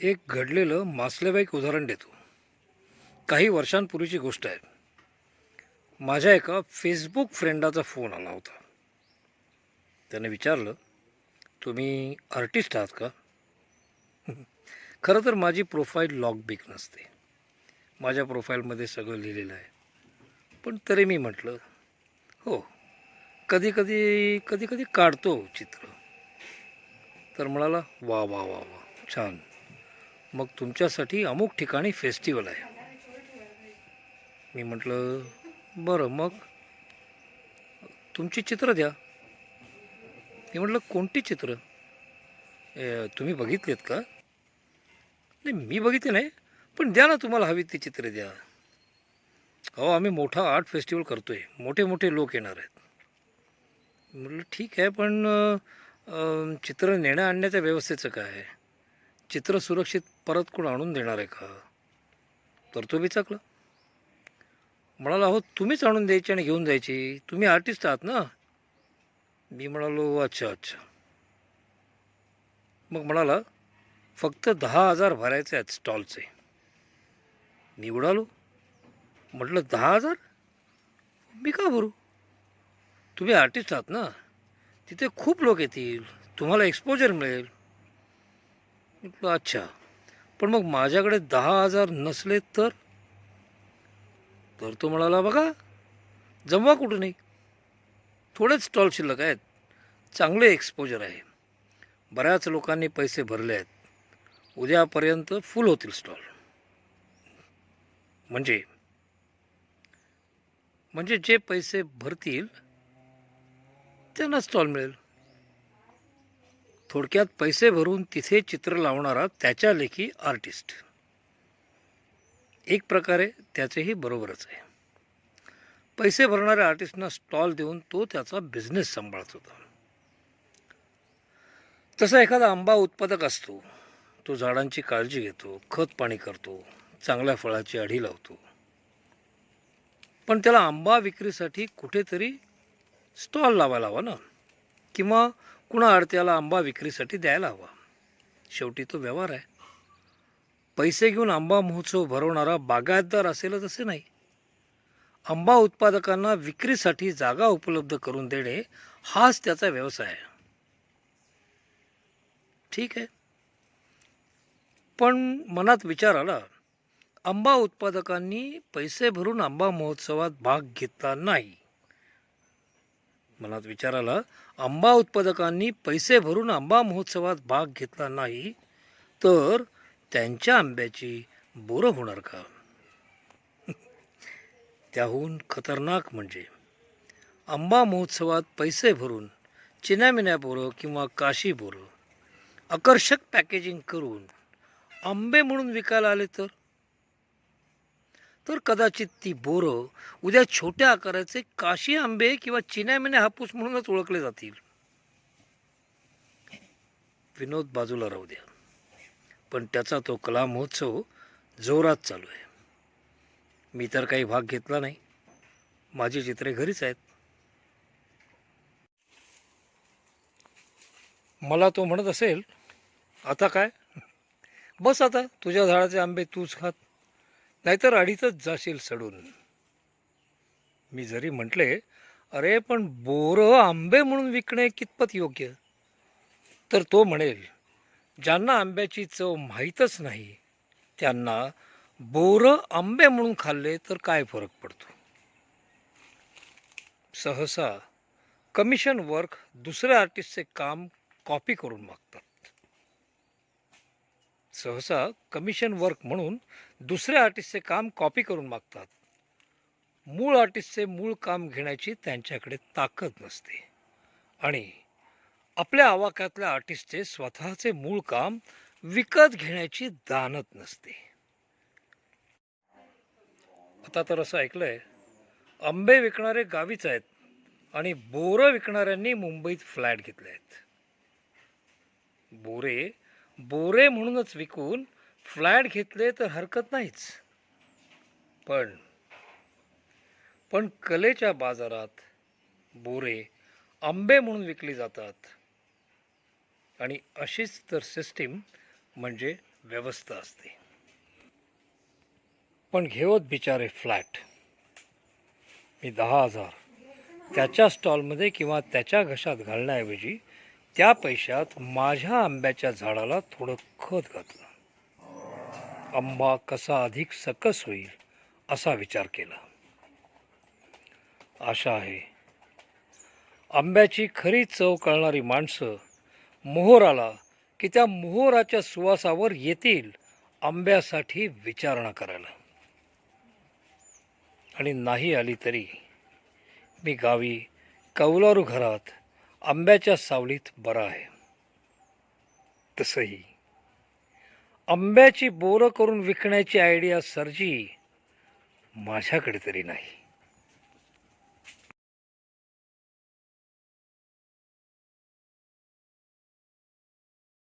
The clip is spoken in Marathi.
एक घडलेलं मासलेबाईक उदाहरण देतो. काही वर्षांपूर्वीची गोष्ट आहे. माझ्या एका फेसबुक फ्रेंडाचा फोन आला होता. त्याने विचारलं तुम्ही आर्टिस्ट आहात का? खरं तर माझी प्रोफाईल लॉग बिक नसते. माझ्या प्रोफाईलमध्ये सगळं लिहिलेलं आहे. पण तरी मी म्हटलं हो कधी कधी कधी कधी काढतो चित्र. तर म्हणाला वा वा वा वा छान. मग तुमच्यासाठी अमुक ठिकाणी फेस्टिवल आहे. मी म्हटलं बरं मग तुमची चित्र द्या. मी म्हटलं कोणती चित्र? तुम्ही बघितलेत का? नाही मी बघितले नाही पण द्या ना तुम्हाला हवी ती चित्र द्या. हो आम्ही मोठा आर्ट फेस्टिवल करतो आहे मोठे मोठे लोक येणार आहेत. म्हटलं ठीक आहे पण चित्र नेण्या आणण्याच्या व्यवस्थेचं काय आहे? चित्र सुरक्षित परत कोण आणून देणार आहे का? तर तो बिचाकला. म्हणाला हो तुम्हीच आणून द्यायची आणि घेऊन जायची. तुम्ही आर्टिस्ट आहात ना. मी म्हणालो अच्छा अच्छा. मग म्हणाला फक्त दहा हजार भरायचे आहेत स्टॉलचे. मी उडालो म्हटलं दहा हजार? मी का भरू? तुम्ही आर्टिस्ट आहात ना. तिथे खूप लोक येतील. तुम्हाला एक्सपोजर मिळेल. म्हटलं अच्छा पण मग माझ्याकडे दहा हजार नसले तर? तर तो म्हणाला बघा जमवा कुठं नाही थोडेच स्टॉल शिल्लक आहेत. चांगले एक्सपोजर आहे. बऱ्याच लोकांनी पैसे भरले आहेत. उद्यापर्यंत फुल होतील स्टॉल. म्हणजे? म्हणजे जे पैसे भरतील त्यांना स्टॉल मिळेल. थोडक्यात पैसे भरून तिथे चित्र लावणारा त्याच्या लेखी आर्टिस्ट. एक प्रकारे त्याचेही बरोबरच आहे. पैसे भरणाऱ्या आर्टिस्टना स्टॉल देऊन तो त्याचा बिझनेस सांभाळत होता. तसा एखादा आंबा उत्पादक असतो. तो झाडांची काळजी घेतो खत पाणी करतो चांगल्या फळाची अढी लावतो. पण त्याला आंबा विक्रीसाठी कुठेतरी स्टॉल लावायला हवा ना? किंवा कुणा आडत्याला आंबा विक्रीसाठी द्यायला हवा? शेवटी तो व्यवहार आहे. पैसे घेऊन आंबा महोत्सव भरवणारा बागायतदार असेलच असे नाही. आंबा उत्पादकांना विक्रीसाठी जागा उपलब्ध करून देणे हाच त्याचा व्यवसाय आहे. ठीक आहे. पण मनात विचार आला आंबा उत्पादकांनी पैसे भरून आंबा महोत्सवात भाग घेतला नाही. मनात विचार आला आंबा उत्पादकांनी पैसे भरून आंबा महोत्सवात भाग घेतला नाही तर त्यांच्या आंब्याची बोरं होणार का? त्याहून खतरनाक म्हणजे आंबा महोत्सवात पैसे भरून चिन्यामिन्या बोरं किंवा काशी बोरं आकर्षक पॅकेजिंग करून आंबे म्हणून विकायला आले तर? तर कदाचित ती बोरं उद्या छोट्या आकाराचे काशी आंबे किंवा चिन्यामिन्या हापूस म्हणूनच ओळखले जातील. विनोद बाजूला राहू द्या. पण त्याचा तो कला महोत्सव जोरात चालू आहे. मी तर काही भाग घेतला नाही. माझी चित्रे घरीच आहेत. मला तो म्हणत असेल आता काय? बस आता तुझ्या झाडाचे आंबे तूच खात. नाहीतर अडीतच जाशील सडून. मी जरी म्हटले अरे पण बोरं आंबे म्हणून विकणे कितपत योग्य? तर तो म्हणेल ज्यांना आंब्याची चव माहीतच नाही त्यांना बोरं आंबे म्हणून खाल्ले तर काय फरक पडतो? सहसा कमिशन वर्क दुसऱ्या आर्टिस्टचे काम कॉपी करून मागतात. सहसा कमिशन वर्क म्हणून दुसऱ्या आर्टिस्टचे काम कॉपी करून मागतात. मूळ आर्टिस्टचे मूळ काम घेण्याची त्यांच्याकडे ताकद नसते. आणि आपल्या आवाक्यातल्या आर्टिस्टचे स्वतःचे मूळ काम विकत घेण्याची दानत नसते. आता तर असं ऐकलंय आंबे विकणारे गावीच आहेत आणि बोरं विकणाऱ्यांनी मुंबईत फ्लॅट घेतले आहेत. बोरे बोरे म्हणूनच विकून फ्लॅट घेतले तर हरकत नाहीच. पण पण कलेच्या बाजारात बोरे आंबे म्हणून विकली जातात. आणि अशीच तर सिस्टीम म्हणजे व्यवस्था असते. पण घेवत बिचारे फ्लॅट. मी दहा हजार त्याच्या स्टॉलमध्ये किंवा त्याच्या घशात घालण्याऐवजी त्या पैशात माझ्या आंब्याच्या झाडाला थोडं खत घातलं. आंबा कसा अधिक सकस होईल असा विचार केला. आशा आहे आंब्याची खरी चव कळणारी माणसं मोहराला आला की त्या मोहराच्या सुवासावर येतील आंब्यासाठी विचारणा करायला. आणि नाही आली तरी मी गावी कौलारू घरात आंब्याच्या सावलीत बरा आहे. तसंही आंब्याची बोरं करून विकण्याची आयडिया सरजी माझ्याकडे तरी नाही.